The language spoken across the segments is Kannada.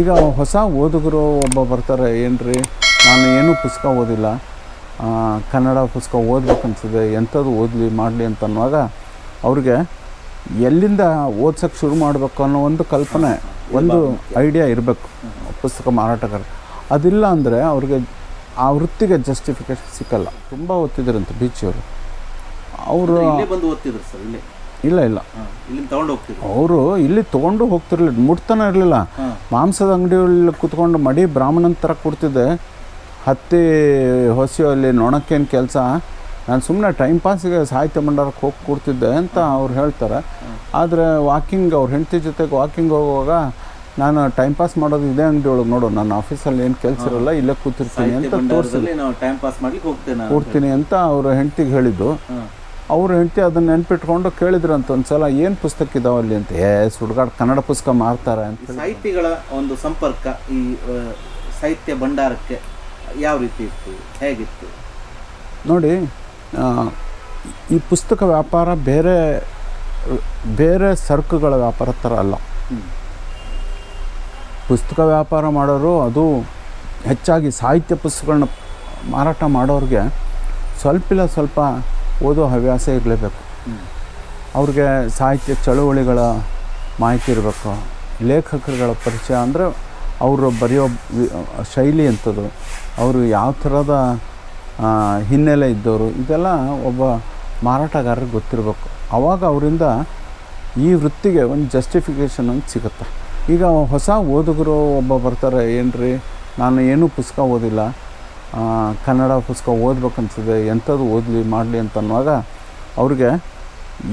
ಈಗ ಹೊಸ ಓದುಗರು ಒಬ್ಬ ಬರ್ತಾರೆ ಏನ್ರಿ? ನಾನು ಏನೂ ಪುಸ್ತಕ ಓದಿಲ್ಲ. ಕನ್ನಡ ಪುಸ್ತಕ ಓದ್ಬೇಕನ್ಸಿದೆ ಎಂಥದ್ದು ಓದಲಿ ಮಾಡಲಿ ಅಂತ ಅನ್ನುವಾಗ ಅವ್ರಿಗೆ ಎಲ್ಲಿಂದ ಓದ್ಸೋಕ್ಕೆ ಶುರು ಮಾಡಬೇಕು ಅನ್ನೋ ಒಂದು ಕಲ್ಪನೆ ಒಂದು ಐಡಿಯಾ ಇರಬೇಕು ಪುಸ್ತಕ ಮಾರಾಟಗಾರ. ಅದಿಲ್ಲ ಅಂದರೆ ಅವ್ರಿಗೆ ಆ ವೃತ್ತಿಗೆ ಜಸ್ಟಿಫಿಕೇಶನ್ ಸಿಕ್ಕಲ್ಲ. ತುಂಬ ಓದ್ತಿದ್ರಂತೆ ಬೀಚಿಯವರು ಅವರು. ಬಂದು ಓದ್ತಿದ್ರು ಸರ್ ಇಲ್ಲೇ. ಇಲ್ಲ ಇಲ್ಲ. ಅವರು ಇಲ್ಲಿ ತೊಗೊಂಡು ಹೋಗ್ತಿರ್ಲಿಲ್ಲ ಮುಟ್ತಾನೆ ಇರಲಿಲ್ಲ. ಮಾಂಸದ ಅಂಗಡಿಯಲ್ಲಿ ಕುತ್ಕೊಂಡು ಮಡಿ ಬ್ರಾಹ್ಮಣನ ಥರ ಕೊಡ್ತಿದ್ದೆ. ಹತ್ತಿ ಹೊಸಿಯಲ್ಲಿ ನೊಣಕ್ಕೇನು ಕೆಲಸ? ನಾನು ಸುಮ್ಮನೆ ಟೈಮ್ ಪಾಸಿಗೆ ಸಾಹಿತ್ಯ ಮಂಡಲಕ್ಕೆ ಹೋಗಿ ಕೂಡ್ತಿದ್ದೆ ಅಂತ ಅವ್ರು ಹೇಳ್ತಾರೆ. ಆದರೆ ವಾಕಿಂಗ್ ಅವ್ರ ಹೆಂಡತಿ ಜೊತೆಗೆ ವಾಕಿಂಗ್ ಹೋಗುವಾಗ ನಾನು ಟೈಮ್ ಪಾಸ್ ಮಾಡೋದು ಇದೇ ಅಂಗಡಿ ಒಳಗೆ ನೋಡು ನನ್ನ ಆಫೀಸಲ್ಲಿ ಏನು ಕೆಲಸ ಇರಲ್ಲ ಇಲ್ಲೇ ಕೂತಿರ್ತೀನಿ ಅಂತ ತೋರಿಸಿ ಟೈಮ್ ಪಾಸ್ ಮಾಡ್ಲಿಕ್ಕೆ ಹೋಗ್ತೇನೆ ನಾನು. ಕೂಡ್ತೀನಿ ಅಂತ ಅವ್ರ ಹೆಂಡತಿಗೆ ಹೇಳಿದ್ದು. ಅವ್ರ ಹೆಂಡತಿ ಅದನ್ನ ನೆನ್ಪಿಟ್ಕೊಂಡು ಕೇಳಿದ್ರಂತ ಒಂದ್ಸಲ ಏನು ಪುಸ್ತಕ ಇದಾವೆ ಅಲ್ಲಿ? ಅಂತ. ಏ ಸುಡ್ಗಾಡ್ ಕನ್ನಡ ಪುಸ್ತಕ ಮಾರ್ತಾರೆ ಅಂತ ಸಾಹಿತಿಗಳ ಒಂದು ಸಂಪರ್ಕ ಈ ಸಾಹಿತ್ಯ ಭಂಡಾರಕ್ಕೆ ಯಾವ ರೀತಿ ಇತ್ತು? ಹೇಗಿತ್ತು? ನೋಡಿ ಈ ಪುಸ್ತಕ ವ್ಯಾಪಾರ ಬೇರೆ ಬೇರೆ ಸರಕುಗಳ ವ್ಯಾಪಾರ ಥರ ಅಲ್ಲ. ಪುಸ್ತಕ ವ್ಯಾಪಾರ ಮಾಡೋರು ಅದು ಹೆಚ್ಚಾಗಿ ಸಾಹಿತ್ಯ ಪುಸ್ತಕಗಳನ್ನ ಮಾರಾಟ ಮಾಡೋರಿಗೆ ಸ್ವಲ್ಪ ಇಲ್ಲ ಸ್ವಲ್ಪ ಓದೋ ಹವ್ಯಾಸ ಇರಲೇಬೇಕು. ಅವ್ರಿಗೆ ಸಾಹಿತ್ಯ ಚಳುವಳಿಗಳ ಮಾಹಿತಿ ಇರಬೇಕು. ಲೇಖಕರುಗಳ ಪರಿಚಯ ಅಂದರೆ ಅವರು ಬರೆಯೋ ಶೈಲಿ ಅಂಥದ್ದು ಅವರು ಯಾವ ಥರದ ಹಿನ್ನೆಲೆ ಇದ್ದವರು ಇದೆಲ್ಲ ಒಬ್ಬ ಮಾರಾಟಗಾರರಿಗೆ ಗೊತ್ತಿರಬೇಕು. ಆವಾಗ ಅವರಿಂದ ಈ ವೃತ್ತಿಗೆ ಒಂದು ಜಸ್ಟಿಫಿಕೇಷನ್ ಅಂತ ಸಿಗುತ್ತೆ. ಈಗ ಹೊಸ ಓದುಗರು ಒಬ್ಬ ಬರ್ತಾರೆ, ಏನ್ರಿ? ನಾನು ಏನೂ ಪುಸ್ತಕ ಓದಿಲ್ಲ. ಕನ್ನಡ ಪುಸ್ತಕ ಓದ್ಬೇಕನ್ಸಿದೆ ಎಂಥದ್ದು ಓದಲಿ ಮಾಡಲಿ ಅಂತ ಅನ್ನುವಾಗ ಅವ್ರಿಗೆ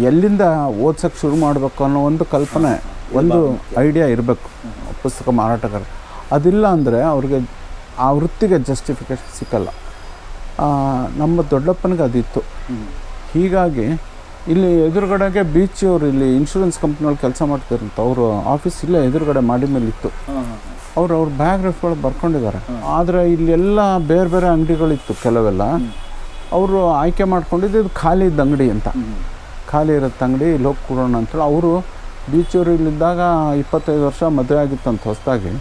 ಎಲ್ಲಿಂದ ಓದ್ಸೋಕ್ಕೆ ಶುರು ಮಾಡಬೇಕು ಅನ್ನೋ ಒಂದು ಕಲ್ಪನೆ ಒಂದು ಐಡಿಯಾ ಇರಬೇಕು ಪುಸ್ತಕ ಮಾರಾಟಗಾರ. ಅದಿಲ್ಲ ಅಂದರೆ ಅವ್ರಿಗೆ ಆ ವೃತ್ತಿಗೆ ಜಸ್ಟಿಫಿಕೇಶನ್ ಸಿಕ್ಕಲ್ಲ. ನಮ್ಮ ದೊಡ್ಡಪ್ಪನಿಗೆ ಅದಿತ್ತು. ಹೀಗಾಗಿ ಇಲ್ಲಿ ಎದುರುಗಡೆಗೆ ಬೀಚ್ ಅವರು ಇಲ್ಲಿ ಇನ್ಶೂರೆನ್ಸ್ ಕಂಪ್ನಿಯಲ್ಲಿ ಕೆಲಸ ಮಾಡ್ತಿರಂತ ಅವರು ಆಫೀಸ್ ಇಲ್ಲೇ ಎದುರುಗಡೆ ಮಾಡಿ ಮೇಲೆ ಇತ್ತು. ಅವ್ರು ಅವ್ರ ಬ್ಯಾಗ್ರಫ್ಗಳು ಬರ್ಕೊಂಡಿದ್ದಾರೆ. ಆದರೆ ಇಲ್ಲೆಲ್ಲ ಬೇರೆ ಬೇರೆ ಅಂಗಡಿಗಳಿತ್ತು ಕೆಲವೆಲ್ಲ. ಅವರು ಆಯ್ಕೆ ಮಾಡ್ಕೊಂಡಿದ್ದು ಇದು ಖಾಲಿ ಇದ್ದ ಅಂಗಡಿ ಅಂತ. ಖಾಲಿ ಇರುತ್ತೆ ಅಂಗಡಿ ಇಲ್ಲಿ ಹೋಗಿ ಕೊಡೋಣ ಅಂತೇಳಿ ಅವರು ಬೀಚವರು ಇಲ್ಲಿದ್ದಾಗ ಇಪ್ಪತ್ತೈದು ವರ್ಷ ಮದುವೆ ಆಗಿತ್ತಂತ ಹೊಸದಾಗಿ.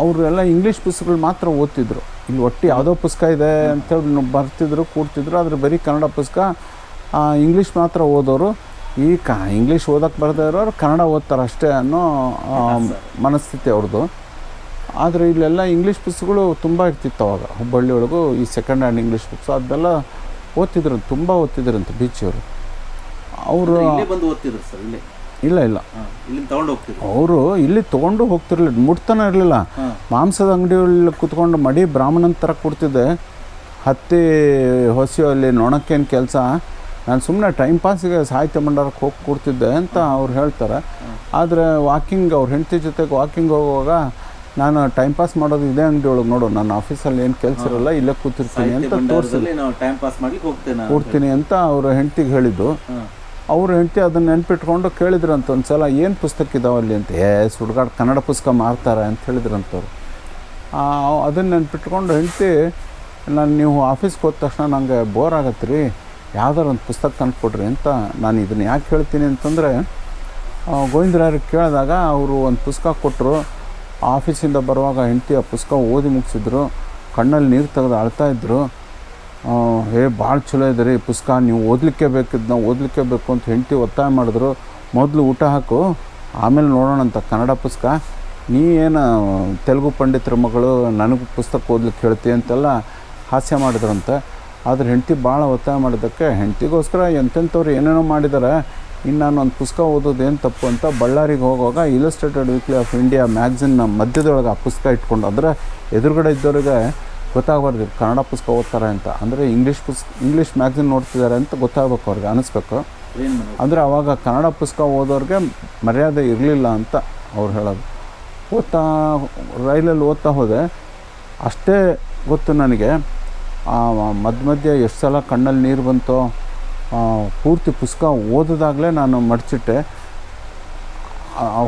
ಅವರೆಲ್ಲ ಇಂಗ್ಲೀಷ್ ಪುಸ್ತಕಗಳು ಮಾತ್ರ ಓದ್ತಿದ್ರು. ಇಲ್ಲಿ ಒಟ್ಟು ಯಾವುದೋ ಪುಸ್ತಕ ಇದೆ ಅಂತೇಳಿ ಬರ್ತಿದ್ರು ಕೂಡ್ತಿದ್ರು ಆದರೆ ಬರೀ ಕನ್ನಡ ಪುಸ್ತಕ ಇಂಗ್ಲೀಷ್ ಮಾತ್ರ ಓದೋರು ಈ ಕ ಇಂಗ್ಲೀಷ್ ಓದೋಕ್ಕೆ ಬರದೇ ಇರೋರು ಕನ್ನಡ ಓದ್ತಾರೆ ಅಷ್ಟೇ ಅನ್ನೋ ಮನಸ್ಥಿತಿ ಅವ್ರದ್ದು ಆದರೆ ಇಲ್ಲೆಲ್ಲ ಇಂಗ್ಲೀಷ್ ಪುಸ್ತಕಗಳು ತುಂಬ ಇರ್ತಿತ್ತು ಅವಾಗ. ಹುಬ್ಬಳ್ಳಿ ಒಳಗೂ ಈ ಸೆಕೆಂಡ್ ಹ್ಯಾಂಡ್ ಇಂಗ್ಲೀಷ್ ಬುಕ್ಸ್ ಅದೆಲ್ಲ ಓದ್ತಿದ್ರು ತುಂಬ ಓದ್ತಿದ್ರಂತೆ ಬೀಚಿಯವರು ಅವರು. ಇಲ್ಲೇ ಬಂದು ಓದ್ತಿದ್ರು ಸರ್ ಇಲ್ಲೇ. ಅವರು ಇಲ್ಲಿ ತೊಗೊಂಡು ಹೋಗ್ತಿರ್ಲಿಲ್ಲ ಮುಟ್ತಾನೆ ಇರಲಿಲ್ಲ. ಮಾಂಸದ ಅಂಗಡಿಯಲ್ಲಿ ಕುತ್ಕೊಂಡು ಮಡಿ ಬ್ರಾಹ್ಮಣನ ಥರ ಕೊಡ್ತಿದ್ದೆ ಹತ್ತಿ ಹೊಸಿಯಲ್ಲಿ ನೊಣಕ್ಕೇನು ಕೆಲಸ? ನಾನು ಸುಮ್ಮನೆ ಟೈಮ್ ಪಾಸಿಗೆ ಸಾಹಿತ್ಯ ಮಂಡಲಕ್ಕೆ ಹೋಗಿ ಕೂರ್ತಿದ್ದೆ ಅಂತ ಅವ್ರು ಹೇಳ್ತಾರೆ. ಆದರೆ ವಾಕಿಂಗ್ ಅವ್ರ ಹೆಂಡತಿ ಜೊತೆಗೆ ವಾಕಿಂಗ್ ಹೋಗುವಾಗ ನಾನು ಟೈಮ್ ಪಾಸ್ ಮಾಡೋದು ಇದೇ ಅಂಗಡಿ ಒಳಗೆ ನೋಡು ನನ್ನ ಆಫೀಸಲ್ಲಿ ಏನು ಕೆಲಸ ಇರಲ್ಲ ಇಲ್ಲೇ ಕೂತಿರ್ತೀನಿ ಅಂತ ತೋರಿಸಿ ಟೈಮ್ ಪಾಸ್ ಮಾಡ್ಲಿಕ್ಕೆ ಹೋಗ್ತೇನೆ ನಾನು. ಕೂಡ್ತೀನಿ ಅಂತ ಅವ್ರ ಹೆಂಡತಿಗೆ ಹೇಳಿದ್ದು. ಅವ್ರ ಹೆಂಡತಿ ಅದನ್ನು ನೆನ್ಪಿಟ್ಕೊಂಡು ಕೇಳಿದ್ರಂತ ಒಂದು ಸಲ ಏನು ಪುಸ್ತಕ ಇದಾವೆ ಅಲ್ಲಿ? ಅಂತ. ಏ ಸುಡ್ಗಾಡ್ ಕನ್ನಡ ಪುಸ್ತಕ ಮಾರ್ತಾರೆ ಅಂತ ಹೇಳಿದ್ರಂತವ್ರು. ಅದನ್ನು ನೆನ್ಪಿಟ್ಕೊಂಡು ಹೆಂಡತಿ ನಾನು ನೀವು ಆಫೀಸ್ಗೆ ಹೋದ ತಕ್ಷಣ ನನಗೆ ಬೋರ್ ಆಗತ್ತೆ ರೀ ಯಾವ್ದಾರು ಒಂದು ಪುಸ್ತಕ ತಂದುಕೊಡ್ರಿ ಅಂತ ನಾನು ಇದನ್ನು ಯಾಕೆ ಹೇಳ್ತೀನಿ ಅಂತಂದರೆ ಗೋವಿಂದರಾಯರು ಕೇಳಿದಾಗ ಅವರು ಒಂದು ಪುಸ್ತಕ ಕೊಟ್ಟರು ಆಫೀಸಿಂದ ಬರುವಾಗ ಹೆಂಡತಿ ಆ ಪುಸ್ತಕ ಓದಿ ಮುಗಿಸಿದ್ರು. ಕಣ್ಣಲ್ಲಿ ನೀರು ತೆಗೆದು ಅಳ್ತಾ ಇದ್ದರು ಹೇ ಭಾಳ ಚಲೋ ಇದೆ ರೀ ಪುಸ್ತಕ, ನೀವು ಓದಲಿಕ್ಕೆ ಬೇಕಿದ್ದು ನಾವು ಓದಲಿಕ್ಕೆ ಬೇಕು ಅಂತ ಹೆಂಡತಿ ಒತ್ತಾಯ ಮಾಡಿದ್ರು. ಮೊದಲು ಊಟ ಹಾಕು, ಆಮೇಲೆ ನೋಡೋಣ ಅಂತ ಕನ್ನಡ ಪುಸ್ತಕ. ನೀ ಏನು ತೆಲುಗು ಪಂಡಿತರ ಮಗಳು, ನನಗೆ ಪುಸ್ತಕ ಓದ್ಲಿಕ್ಕೆ ಹೇಳ್ತಿ ಅಂತೆಲ್ಲ ಹಾಸ್ಯ ಮಾಡಿದ್ರಂತೆ. ಆದರೆ ಹೆಂಡತಿ ಭಾಳ ಒತ್ತಾಯ ಮಾಡಿದ್ದಕ್ಕೆ ಹೆಂಡತಿಗೋಸ್ಕರ ಎಂತೆಂಥವ್ರು ಏನೇನೋ ಮಾಡಿದ್ದಾರೆ ಇನ್ನು ನಾನು ಒಂದು ಪುಸ್ತಕ ಓದೋದು ಏನು ತಪ್ಪು ಅಂತ ಬಳ್ಳಾರಿಗೆ ಹೋಗುವಾಗ ಇಲಸ್ಟ್ರೇಟೆಡ್ ವೀಕ್ಲಿ ಆಫ್ ಇಂಡಿಯಾ ಮ್ಯಾಗ್ಝಿನ್ನ ಮಧ್ಯದೊಳಗೆ ಆ ಪುಸ್ತಕ ಇಟ್ಕೊಂಡು ಅಂದರೆ ಎದುರುಗಡೆ ಇದ್ದವ್ರಿಗೆ ಗೊತ್ತಾಗಬಾರ್ದು ಕನ್ನಡ ಪುಸ್ತಕ ಓದ್ತಾರೆ ಅಂತ. ಅಂದರೆ ಇಂಗ್ಲೀಷ್ ಪುಸ್ತಕ ಇಂಗ್ಲೀಷ್ ಮ್ಯಾಗ್ಝಿನ್ ನೋಡ್ತಿದ್ದಾರೆ ಅಂತ ಗೊತ್ತಾಗಬೇಕು ಅವ್ರಿಗೆ ಮಾಡೋದು ಅಂದರೆ ಆವಾಗ ಕನ್ನಡ ಪುಸ್ತಕ ಓದೋರಿಗೆ ಮರ್ಯಾದೆ ಇರಲಿಲ್ಲ ಅಂತ ಅವ್ರು ಹೇಳೋದು. ಓದ್ತಾ, ರೈಲಲ್ಲಿ ಓದ್ತಾ ಹೋದೆ, ಅಷ್ಟೇ ಗೊತ್ತು ನನಗೆ. ಮಧ್ಯ ಮಧ್ಯೆ ಎಷ್ಟು ಸಲ ಕಣ್ಣಲ್ಲಿ ನೀರು ಬಂತೋ ಪೂರ್ತಿ ಪುಸ್ತಕ ಓದೋದಾಗಲೇ ನಾನು ಮಡಚಿಟ್ಟೆ.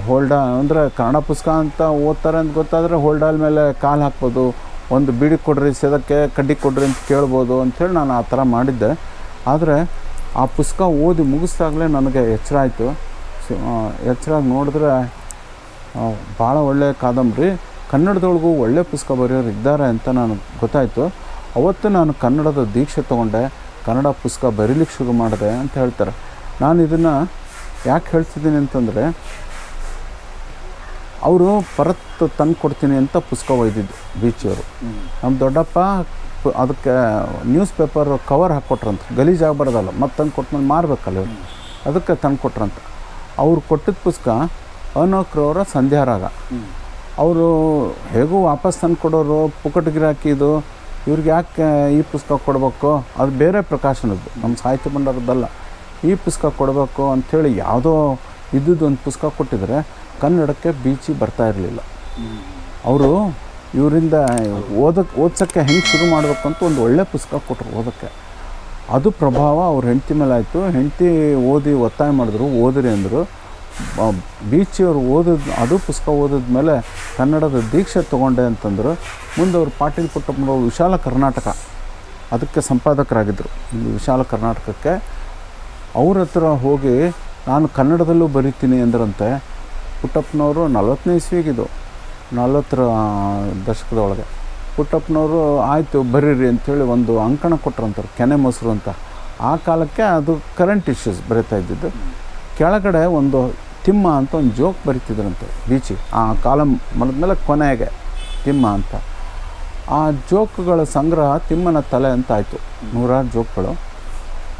ಹೋಲ್ಡ ಅಂದರೆ ಕನ್ನಡ ಪುಸ್ತಕ ಅಂತ ಓದ್ತಾರೆ ಅಂತ ಗೊತ್ತಾದರೆ ಹೋಲ್ಡಾಲ್ ಮೇಲೆ ಕಾಲು ಹಾಕ್ಬೋದು, ಒಂದು ಬೀಡಿ ಕೊಡ್ರಿ, ಸೇದಕ್ಕೆ ಕಡ್ಡಿ ಕೊಡ್ರಿ ಅಂತ ಕೇಳ್ಬೋದು ಅಂಥೇಳಿ ನಾನು ಆ ಥರ ಮಾಡಿದ್ದೆ. ಆದರೆ ಆ ಪುಸ್ತಕ ಓದಿ ಮುಗಿಸ್ದಾಗಲೇ ನನಗೆ ಎಚ್ಚರ ಆಯಿತು. ಎಚ್ಚರ ನೋಡಿದ್ರೆ ಭಾಳ ಒಳ್ಳೆಯ ಕಾದಂಬರಿ. ಕನ್ನಡದೊಳಗೂ ಒಳ್ಳೆ ಪುಸ್ತಕ ಬರೆಯೋರು ಇದ್ದಾರೆ ಅಂತ ನನಗೆ ಗೊತ್ತಾಯಿತು. ಅವತ್ತು ನಾನು ಕನ್ನಡದ ದೀಕ್ಷೆ ತೊಗೊಂಡೆ ಕನ್ನಡ ಪುಸ್ತಕ ಬರೀಲಿಕ್ಕೆ ಶುರು ಮಾಡಿದೆ ಅಂತ ಹೇಳ್ತಾರೆ. ನಾನು ಇದನ್ನು ಯಾಕೆ ಹೇಳ್ತಿದ್ದೀನಿ ಅಂತಂದರೆ ಅವರು ಪರತ್ ತಂದು ಕೊಡ್ತೀನಿ ಅಂತ ಪುಸ್ತಕ ಒಯ್ದಿದ್ದು ಬೀಚಿಯವರು. ನಮ್ಮ ದೊಡ್ಡಪ್ಪ ಅದಕ್ಕೆ ನ್ಯೂಸ್ ಪೇಪರ್ ಕವರ್ ಹಾಕ್ಕೊಟ್ರಂತ. ಗಲೀಜು ಆಗ್ಬಾರ್ದಲ್ಲ ಮತ್ತೆ ತಂದು ಕೊಟ್ಮೇಲೆ ಮಾರಬೇಕಲ್ಲ ಇವರು. ಅದಕ್ಕೆ ತಂದು ಕೊಟ್ರಂತ. ಅವ್ರು ಕೊಟ್ಟಿದ್ದ ಪುಸ್ತಕ ಅನೋಕ್ರವರ ಸಂಧ್ಯಾರಾಗ. ಅವರು ಹೇಗೂ ವಾಪಸ್ ತಂದು ಕೊಡೋರು ಪುಕಟ್ ಗಿರಾಕಿದು ಇವ್ರಿಗೆ ಯಾಕೆ ಈ ಪುಸ್ತಕ ಕೊಡಬೇಕು? ಅದು ಬೇರೆ ಪ್ರಕಾಶನದ್ದು. ನಮ್ಮ ಸಾಹಿತ್ಯ ಭಂಡಾರದ್ದಲ್ಲ. ಈ ಪುಸ್ತಕ ಕೊಡಬೇಕು ಅಂಥೇಳಿ ಯಾವುದೋ ಇದ್ದದ್ದು ಒಂದು ಪುಸ್ತಕ ಕೊಟ್ಟಿದ್ರೆ ಕನ್ನಡಕ್ಕೆ ಬೀಚಿ ಬರ್ತಾ ಇರಲಿಲ್ಲ. ಅವರು ಇವರಿಂದ ಓದಕ್ಕೆ ಓದ್ಸೋಕ್ಕೆ ಹೆಂಗೆ ಶುರು ಮಾಡಬೇಕು ಅಂತ ಒಂದು ಒಳ್ಳೆ ಪುಸ್ತಕ ಕೊಟ್ಟರು ಓದೋಕ್ಕೆ. ಅದು ಪ್ರಭಾವ ಅವ್ರ ಹೆಂಡತಿ ಮೇಲೆ ಆಯಿತು ಹೆಂಡತಿ ಓದಿ ಒತ್ತಾಯ ಮಾಡಿದ್ರು, ಓದಿರಿ ಅಂದರು. ಬೀಚಿಯವರು ಓದಿದ, ಅದು ಪುಸ್ತಕ ಓದಿದ ಮೇಲೆ ಕನ್ನಡದ ದೀಕ್ಷೆ ತೊಗೊಂಡೆ ಅಂತಂದ್ರೆ, ಮುಂದೆ ಅವರು ಪಾಟೀಲ್ ಪುಟ್ಟಪ್ಪನವರು ವಿಶಾಲ ಕರ್ನಾಟಕ. ಅದಕ್ಕೆ ಸಂಪಾದಕರಾಗಿದ್ದರು ವಿಶಾಲ ಕರ್ನಾಟಕಕ್ಕೆ ಅವ್ರ ಹತ್ರ ಹೋಗಿ ನಾನು ಕನ್ನಡದಲ್ಲೂ ಬರಿತೀನಿ ಅಂದ್ರಂತೆ, ಪುಟ್ಟಪ್ಪನವರು ನಲವತ್ತನೇ ಇಸ್ವಿಗಿದು ನಲವತ್ತರ ದಶಕದೊಳಗೆ. ಪುಟ್ಟಪ್ಪನವರು ಆಯಿತು ಬರೀರಿ ಅಂಥೇಳಿ ಒಂದು ಅಂಕಣ ಕೊಟ್ರಂತಾರೆ ಕೆನೆ ಮೊಸರು ಅಂತ. ಆ ಕಾಲಕ್ಕೆ ಅದು ಕರೆಂಟ್ ಇಶ್ಯೂಸ್ ಬರೀತಾ ಇದ್ದಿದ್ದು. ಕೆಳಗಡೆ ಒಂದು ತಿಮ್ಮ ಅಂತ ಒಂದು ಜೋಕ್ ಬರಿತಿದ್ರಂತೆ ಬೀಚಿ ಆ ಕಾಲಂ ಮಲದ್ಮೇಲೆ ಕೊನೆಗೆ ತಿಮ್ಮ ಅಂತ. ಆ ಜೋಕ್ಗಳ ಸಂಗ್ರಹ ತಿಮ್ಮನ ತಲೆ ಅಂತ ಆಯಿತು. ನೂರಾರು ಜೋಕ್ಗಳು.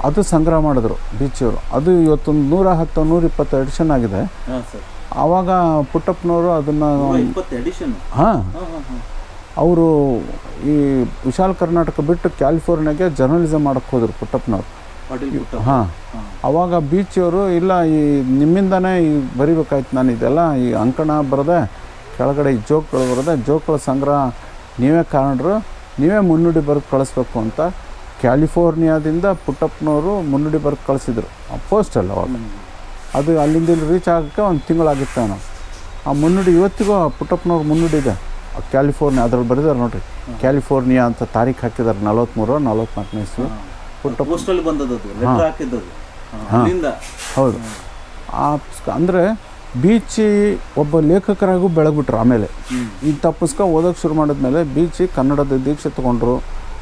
ಅದು ಸಂಗ್ರಹ ಮಾಡಿದ್ರು ಬೀಚಿಯವರು ಅದು ಇವತ್ತೊಂದು ನೂರ ಹತ್ತು ನೂರ ಇಪ್ಪತ್ತು ಎಡಿಷನ್ ಆಗಿದೆ. ಆವಾಗ ಪುಟ್ಟಪ್ಪನವರು ಅದನ್ನು ಹಾಂ. ಅವರು ಈ ವಿಶಾಲ ಕರ್ನಾಟಕ ಬಿಟ್ಟು ಕ್ಯಾಲಿಫೋರ್ನಿಯಾಗೆ ಜರ್ನಲಿಸಮ್ ಮಾಡೋಕ್ಕೆ ಹೋದರು ಪುಟ್ಟಪ್ಪನವ್ರು. ಹಾಂ. ಅವಾಗ ಬೀಚ್ ಬೀಚಿಯವರು ಇಲ್ಲ ಈ ನಿಮ್ಮಿಂದನೇ ಈ ಬರಿಬೇಕಾಯ್ತು ನಾನು ಇದೆಲ್ಲ ಈ ಅಂಕಣ ಬರದೆ ಕೆಳಗಡೆ ಈ ಜೋಕ್ಗಳು ಬರದೆ ಜೋಕ್ಗಳ ಸಂಗ್ರಹ ನೀವೇ ಕಾರಣರು ನೀವೇ ಮುನ್ನುಡಿ ಬರೆದು ಕಳಿಸ್ಬೇಕು ಅಂತ ಕ್ಯಾಲಿಫೋರ್ನಿಯಾದಿಂದ ಪುಟ್ಟಪ್ಪನವರು ಮುನ್ನುಡಿ ಬರೆದು ಕಳಿಸಿದ್ರು. ಪೋಸ್ಟಲ್ಲಿ ಅವಾಗ. ಅದು ಅಲ್ಲಿಂದ ಇಲ್ಲಿ ರೀಚ್ ಆಗೋಕ್ಕೆ ಒಂದು ತಿಂಗಳಾಗಿತ್ತು ನಾನು ಆ ಮುನ್ನುಡಿ ಇವತ್ತಿಗೂ ಆ ಪುಟ್ಟಪ್ಪನವ್ರ ಮುನ್ನುಡಿ ಇದೆ. ಕ್ಯಾಲಿಫೋರ್ನಿಯಾ ಅದ್ರಲ್ಲಿ ಬರೆದಾರೆ ನೋಡ್ರಿ. ಕ್ಯಾಲಿಫೋರ್ನಿಯಾ ಅಂತ ತಾರೀಖು ಹಾಕಿದ್ದಾರೆ ನಲವತ್ತ್ಮೂರು ನಲವತ್ತ್ನಾಲ್ಕನೇ ಇಸ್ವಿ. ಪೋಸ್ಟಲ್ಲಿ ಬಂದದ್ದು ಲೆಟರ್ ಹಾಕಿದ್ದದು ಅಲ್ಲಿಂದ. ಹೌದು. ಆ ಪುಸ್ತಕ ಅಂದರೆ ಬೀಚಿ ಒಬ್ಬ ಲೇಖಕರಾಗೂ ಬೆಳಗ್ಬಿಟ್ರು ಆಮೇಲೆ. ಇಂಥ ಪುಸ್ತಕ ಓದೋಕ್ಕೆ ಶುರು ಮಾಡಿದ್ಮೇಲೆ ಬೀಚಿ ಕನ್ನಡದ ದೀಕ್ಷೆ ತೊಗೊಂಡ್ರು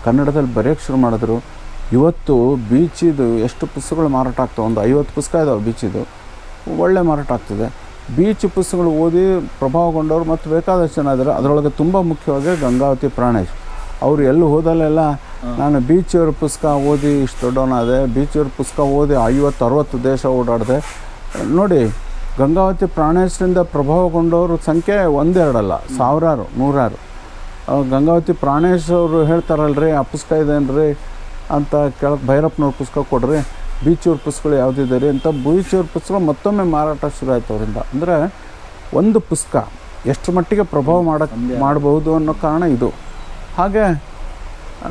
ಕನ್ನಡದಲ್ಲಿ ಬರೆಯೋಕ್ಕೆ ಶುರು ಮಾಡಿದ್ರು. ಇವತ್ತು ಬೀಚಿದು ಎಷ್ಟು ಪುಸ್ತಕಗಳು ಮಾರಾಟ ಆಗ್ತವೆ? ಒಂದು ಐವತ್ತು ಪುಸ್ತಕ ಇದಾವೆ ಬೀಚಿದು. ಒಳ್ಳೆ ಮಾರಾಟ ಆಗ್ತಿದೆ. ಬೀಚ್ ಪುಸ್ತಕಗಳು ಓದಿ ಪ್ರಭಾವಗೊಂಡವ್ರು ಮತ್ತು ಬೇಕಾದಷ್ಟು ಜನ ಇದ್ದಾರೆ ಅದರೊಳಗೆ ತುಂಬ ಮುಖ್ಯವಾಗಿ ಗಂಗಾವತಿ ಪ್ರಾಣೇಶ್. ಅವರು ಎಲ್ಲಿ ಹೋದಲ್ಲೆಲ್ಲ ನಾನು ಬೀಚವ್ರ ಪುಸ್ತಕ ಓದಿ ಇಷ್ಟು ದೊಡ್ಡವನಾದೆ ಬೀಚವ್ರ ಪುಸ್ತಕ ಓದಿ ಐವತ್ತು ಅರವತ್ತು ದೇಶ ಓಡಾಡಿದೆ. ನೋಡಿ ಗಂಗಾವತಿ ಪ್ರಾಣೇಶ್ರಿಂದ ಪ್ರಭಾವಗೊಂಡವ್ರ ಸಂಖ್ಯೆ ಒಂದೆರಡಲ್ಲ ಸಾವಿರಾರು ನೂರಾರು. ಗಂಗಾವತಿ ಪ್ರಾಣೇಶ್ ಅವರು ಹೇಳ್ತಾರಲ್ರಿ ಆ ಪುಸ್ತಕ ಇದೇನ್ರಿ ಅಂತ ಕೇಳಕ್ಕೆ ಭೈರಪ್ಪನವ್ರ ಪುಸ್ತಕ ಕೊಡ್ರಿ. ಬೀಚೂರ್ ಪುಸ್ತಕಗಳು ಯಾವುದಿದೆ ರೀ ಅಂತ ಬೀಚೂರ್ ಪುಸ್ತಕ ಮತ್ತೊಮ್ಮೆ ಮಾರಾಟ ಶುರು ಆಯ್ತು ಅವರಿಂದ. ಅಂದರೆ ಒಂದು ಪುಸ್ತಕ ಎಷ್ಟು ಮಟ್ಟಿಗೆ ಪ್ರಭಾವ ಮಾಡಕ್ಕೆ ಮಾಡಬಹುದು ಅನ್ನೋ ಕಾರಣ ಇದು. ಹಾಗೆ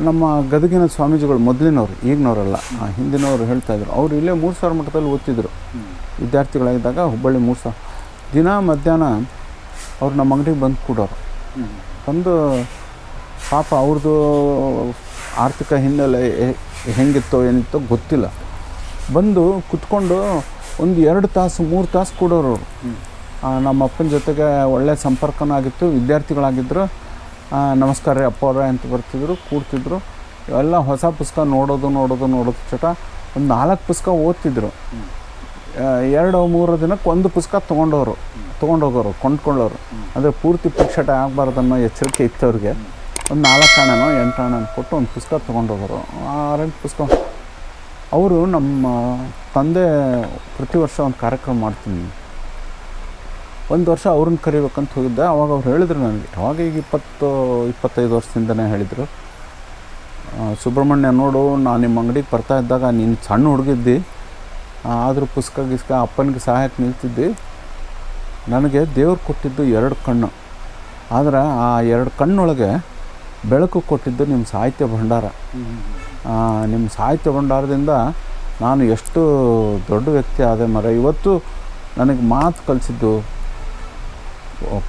ನಮ್ಮ ಗದಗಿನ ಸ್ವಾಮೀಜಿಗಳು ಮೊದಲಿನವ್ರು, ಈಗಿನವರಲ್ಲ ಹಿಂದಿನವರು ಹಿಂದಿನವರು ಹೇಳ್ತಾಯಿದ್ರು ಅವರು ಇಲ್ಲೇ ಮೂರು ಸಾವಿರ ಮಟ್ಟದಲ್ಲಿ ಓದ್ತಿದ್ರು. ವಿದ್ಯಾರ್ಥಿಗಳಾಗಿದ್ದಾಗ ಹುಬ್ಬಳ್ಳಿ ಮೂರು ಸಾವಿರ. ದಿನ ಮಧ್ಯಾಹ್ನ ಅವ್ರು ನಮ್ಮ ಅಂಗಡಿಗೆ ಬಂದು ಕೂಡೋರು. ಬಂದು ಪಾಪ ಅವ್ರದ್ದು ಆರ್ಥಿಕ ಹಿನ್ನೆಲೆ ಹೆಂಗಿತ್ತೋ ಏನಿತ್ತೋ ಗೊತ್ತಿಲ್ಲ. ಬಂದು ಕುತ್ಕೊಂಡು ಒಂದು ಎರಡು ತಾಸು, ಮೂರು ತಾಸು ಕೊಡೋರು ನಮ್ಮ ಅಪ್ಪನ ಜೊತೆಗೆ ಒಳ್ಳೆ ಸಂಪರ್ಕನೂ ಆಗಿತ್ತು ವಿದ್ಯಾರ್ಥಿಗಳಾಗಿದ್ದರು ನಮಸ್ಕಾರ ರೀ ಅಪ್ಪ ಅವ್ರೆ ಅಂತ ಬರ್ತಿದ್ರು ಕೂಡ್ತಿದ್ರು ಎಲ್ಲ ಹೊಸ ಪುಸ್ತಕ ನೋಡೋದು ನೋಡೋದು ನೋಡೋದು ಚಟ. ಒಂದು ನಾಲ್ಕು ಪುಸ್ತಕ ಓದ್ತಿದ್ರು. ಎರಡು, ಮೂರು ದಿನಕ್ಕೆ ಒಂದು ಪುಸ್ತಕ ತೊಗೊಂಡವರು ತೊಗೊಂಡೋಗೋರು, ಕೊಂಡ್ಕೊಳ್ಳೋರು. ಅಂದರೆ ಪೂರ್ತಿ ಪುಕ್ಷಟ ಆಗಬಾರ್ದು ಅನ್ನೋ ಎಚ್ಚರಿಕೆ ಇತ್ತವ್ರಿಗೆ. ಒಂದು ನಾಲ್ಕು ಹಣನೋ, ಎಂಟು ಹಣನ ಕೊಟ್ಟು ಒಂದು ಪುಸ್ತಕ ತೊಗೊಂಡೋಗೋರು. ಆರೆಂಟು ಪುಸ್ತಕ. ಅವರು ನಮ್ಮ ತಂದೆ ಪ್ರತಿ ವರ್ಷ ಒಂದು ಕಾರ್ಯಕ್ರಮ ಮಾಡ್ತೀನಿ. ಒಂದು ವರ್ಷ ಅವ್ರನ್ನ ಕರಿಬೇಕಂತ ಹೋಗಿದ್ದೆ. ಅವಾಗ ಅವ್ರು ಹೇಳಿದ್ರು ನನಗೆ. ಅವಾಗ ಈಗ ಇಪ್ಪತ್ತು, ಇಪ್ಪತ್ತೈದು ವರ್ಷದಿಂದನೇ ಹೇಳಿದರು. ಸುಬ್ರಹ್ಮಣ್ಯ ನೋಡು, ನಾನು ನಿಮ್ಮ ಅಂಗಡಿಗೆ ಬರ್ತಾ ಇದ್ದಾಗ ನೀನು ಸಣ್ಣ ಹುಡುಗಿದ್ದಿ. ಆದರೂ ಪುಸ್ತಕ ಗಿಸ್ಕ ಅಪ್ಪನಿಗೆ ಸಹಾಯಕ್ಕೆ ನಿಲ್ತಿದ್ದಿ. ನನಗೆ ದೇವ್ರು ಕೊಟ್ಟಿದ್ದು ಎರಡು ಕಣ್ಣು. ಆದರೆ ಆ ಎರಡು ಕಣ್ಣೊಳಗೆ ಬೆಳಕು ಕೊಟ್ಟಿದ್ದು ನಿಮ್ಮ ಸಾಹಿತ್ಯ ಭಂಡಾರ. ನಿಮ್ಮ ಸಾಹಿತ್ಯ ಭಂಡಾರದಿಂದ ನಾನು ಎಷ್ಟು ದೊಡ್ಡ ವ್ಯಕ್ತಿ ಆದೆ ಮರ ಇವತ್ತು ನನಗೆ ಮಾತು ಕಲಿಸಿದ್ದು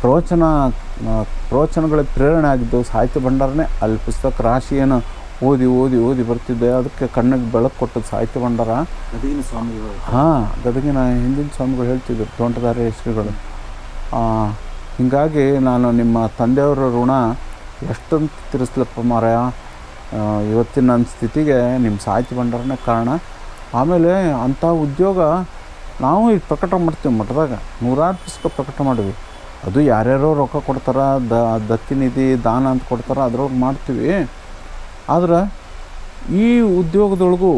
ಪ್ರವಚನ ಪ್ರವಚನಗಳ ಪ್ರವಚನಗಳಿಗೆ ಪ್ರೇರಣೆ ಆಗಿದ್ದು ಸಾಹಿತ್ಯ ಭಂಡಾರನೇ ಅಲ್ಲಿ ಪುಸ್ತಕ ರಾಶಿಯನ್ನು ಓದಿ ಓದಿ ಓದಿ ಬರ್ತಿದ್ದೆ. ಅದಕ್ಕೆ ಕಣ್ಣಿಗೆ ಬೆಳಕು ಕೊಟ್ಟದ್ದು ಸಾಹಿತ್ಯ ಭಂಡಾರ. ಗದಗಿನ ಸ್ವಾಮಿಗಳು. ಹಾಂ ಗದಗಿನ ಹಿಂದಿನ ಸ್ವಾಮಿಗಳು ಹೇಳ್ತಿದ್ದರು ತೋಂಟದಾರ್ಯ ಶ್ರೀಗಳು ಹೀಗಾಗಿ ನಾನು ನಿಮ್ಮ ತಂದೆಯವರ ಋಣ ಎಷ್ಟಂತ ತಿರ್ಸ್ಲಪ್ಪ ಮಾರಾಯ. ಇವತ್ತಿನ ನನ್ನ ಸ್ಥಿತಿಗೆ ನಿಮ್ಮ ಸಾಹಿತ್ಯ ಭಂಡಾರನೇ ಕಾರಣ. ಆಮೇಲೆ ಅಂಥ ಉದ್ಯೋಗ ನಾವು ಈಗ ಪ್ರಕಟ ಮಾಡ್ತೀವಿ ಮಠದಾಗ. ನೂರಾರು ಪುಸ್ತಕ ಪ್ರಕಟ ಮಾಡಿವಿ ಅದು ಯಾರ್ಯಾರೋ ರೊಕ್ಕ ಕೊಡ್ತಾರೆ, ದ, ದತ್ತಿ ನಿಧಿ, ದಾನ ಅಂತ ಕೊಡ್ತಾರೆ, ಅದ್ರೊಳಗೆ ಮಾಡ್ತೀವಿ. ಆದ್ರೆ ಈ ಉದ್ಯೋಗದೊಳಗೂ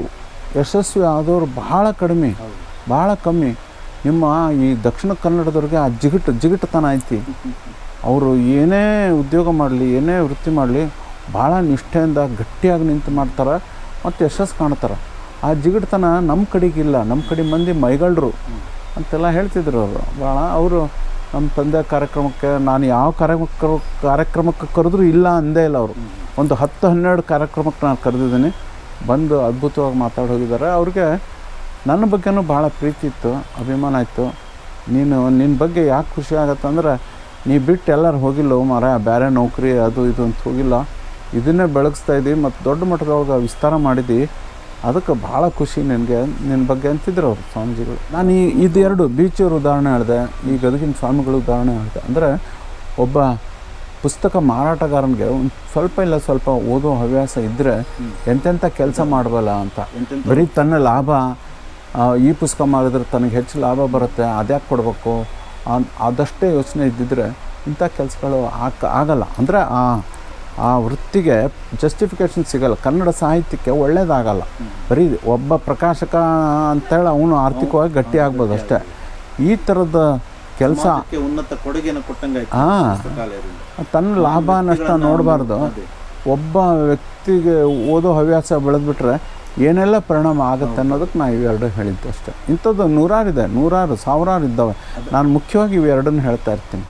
ಯಶಸ್ವಿ ಆದವರು ಬಹಳ ಕಡಿಮೆ, ಭಾಳ ಕಮ್ಮಿ. ನಿಮ್ಮ ಈ ದಕ್ಷಿಣ ಕನ್ನಡದವ್ರಿಗೆ ಆ ಜಿಗಿಟ್, ಜಿಗಿಟತನ ಐತಿ. ಅವರು ಏನೇ ಉದ್ಯೋಗ ಮಾಡಲಿ, ಏನೇ ವೃತ್ತಿ ಮಾಡಲಿ, ಭಾಳ ನಿಷ್ಠೆಯಿಂದ ಗಟ್ಟಿಯಾಗಿ ನಿಂತು ಮಾಡ್ತಾರೆ ಮತ್ತು ಯಶಸ್ಸು ಕಾಣ್ತಾರೆ. ಆ ಜಿಗಿಟ್ತನ ನಮ್ಮ ಕಡೆಗಿಲ್ಲ ನಮ್ಮ ಕಡೆ ಮಂದಿ ಮೈಗಳ್ರು ಅಂತೆಲ್ಲ ಹೇಳ್ತಿದ್ರು ಅವರು. ಭಾಳ ಅವರು ನಮ್ಮ ತಂದೆ ಕಾರ್ಯಕ್ರಮಕ್ಕೆ, ನಾನು ಯಾವ ಕಾರ್ಯಕ್ರಮಕ್ಕೆ ಕಾರ್ಯಕ್ರಮಕ್ಕೆ ಕರೆದ್ರೂ ಇಲ್ಲ ಅಂದೇ ಇಲ್ಲ ಅವರು. ಒಂದು ಹತ್ತು ಹನ್ನೆರಡು ಕಾರ್ಯಕ್ರಮಕ್ಕೆ ನಾನು ಕರೆದಿದ್ದೀನಿ. ಬಂದು ಅದ್ಭುತವಾಗಿ ಮಾತಾಡಿ ಹೋಗಿದ್ದಾರೆ. ಅವ್ರಿಗೆ ನನ್ನ ಬಗ್ಗೆನೂ ಭಾಳ ಪ್ರೀತಿ ಇತ್ತು, ಅಭಿಮಾನ ಇತ್ತು. ನೀನು ನಿನ್ನ ಬಗ್ಗೆ ಯಾಕೆ ಖುಷಿ ಆಗತ್ತಂದ್ರೆ ನೀ ಬಿಟ್ಟು ಎಲ್ಲರೂ ಹೋಗಿಲ್ಲ ಮರ ಬೇರೆ ನೌಕರಿ ಅದು ಇದು ಅಂತ ಹೋಗಿಲ್ಲ. ಇದನ್ನೇ ಬೆಳಗಿಸ್ತಾ ಇದ್ದೀವಿ ಮತ್ತು ದೊಡ್ಡ ಮಟ್ಟದೊಳಗೆ ವಿಸ್ತಾರ ಮಾಡಿದ್ದಿ. ಅದಕ್ಕೆ ಭಾಳ ಖುಷಿ ನಿನಗೆ ನಿನ್ನ ಬಗ್ಗೆ ಅಂತಿದ್ರು ಅವರು ಸ್ವಾಮೀಜಿಗಳು. ನಾನು ಈ ಇದೆರಡು ಬೀಚವ್ರ ಉದಾಹರಣೆ ಹೇಳಿದೆ ಈ ಗದಗಿನ ಸ್ವಾಮಿಗಳು ಉದಾಹರಣೆ ಹೇಳಿದೆ. ಅಂದರೆ ಒಬ್ಬ ಪುಸ್ತಕ ಮಾರಾಟಗಾರನಿಗೆ ಒಂದು ಸ್ವಲ್ಪ ಇಲ್ಲ ಸ್ವಲ್ಪ ಓದೋ ಹವ್ಯಾಸ ಇದ್ದರೆ ಎಂತೆಂಥ ಕೆಲಸ ಮಾಡಬಲ್ಲ ಅಂತ. ಬರೀ ತನ್ನ ಲಾಭ ಈ ಪುಸ್ತಕ ಮಾರಿದ್ರೆ ತನಗೆ ಹೆಚ್ಚು ಲಾಭ ಬರುತ್ತೆ ಅದ್ಯಾಕೆ ಕೊಡಬೇಕು? ಅದಷ್ಟೇ ಯೋಚನೆ ಇದ್ದಿದ್ರೆ ಇಂಥ ಕೆಲಸಗಳು ಆಗ ಆಗಲ್ಲ. ಅಂದರೆ ಆ ಆ ವೃತ್ತಿಗೆ ಜಸ್ಟಿಫಿಕೇಷನ್ ಸಿಗಲ್ಲ. ಕನ್ನಡ ಸಾಹಿತ್ಯಕ್ಕೆ ಒಳ್ಳೇದಾಗಲ್ಲ. ಬರೀ ಒಬ್ಬ ಪ್ರಕಾಶಕ ಅಂತೇಳಿ ಅವನು ಆರ್ಥಿಕವಾಗಿ ಗಟ್ಟಿ ಆಗ್ಬೋದು ಅಷ್ಟೇ. ಈ ಥರದ ಕೆಲಸ ಉನ್ನತ ಕೊಡುಗೆಯನ್ನು ಕೊಟ್ಟಂಗೆ ಹಾಂ. ತನ್ನ ಲಾಭ ನಷ್ಟ ನೋಡಬಾರ್ದು. ಒಬ್ಬ ವ್ಯಕ್ತಿಗೆ ಓದೋ ಹವ್ಯಾಸ ಬೆಳೆದ್ಬಿಟ್ರೆ ಏನೆಲ್ಲ ಪರಿಣಾಮ ಆಗುತ್ತೆ ಅನ್ನೋದಕ್ಕೆ ನಾ ಇವೆರಡು ಹೇಳಿದ್ದು ಅಷ್ಟೇ. ಇಂಥದ್ದು ಇದೆ ನೂರಾರು ಸಾವಿರಾರು ಇದ್ದಾವೆ. ನಾನು ಮುಖ್ಯವಾಗಿ ಇವೆರಡನ್ನು ಹೇಳ್ತಾ ಇರ್ತೀನಿ.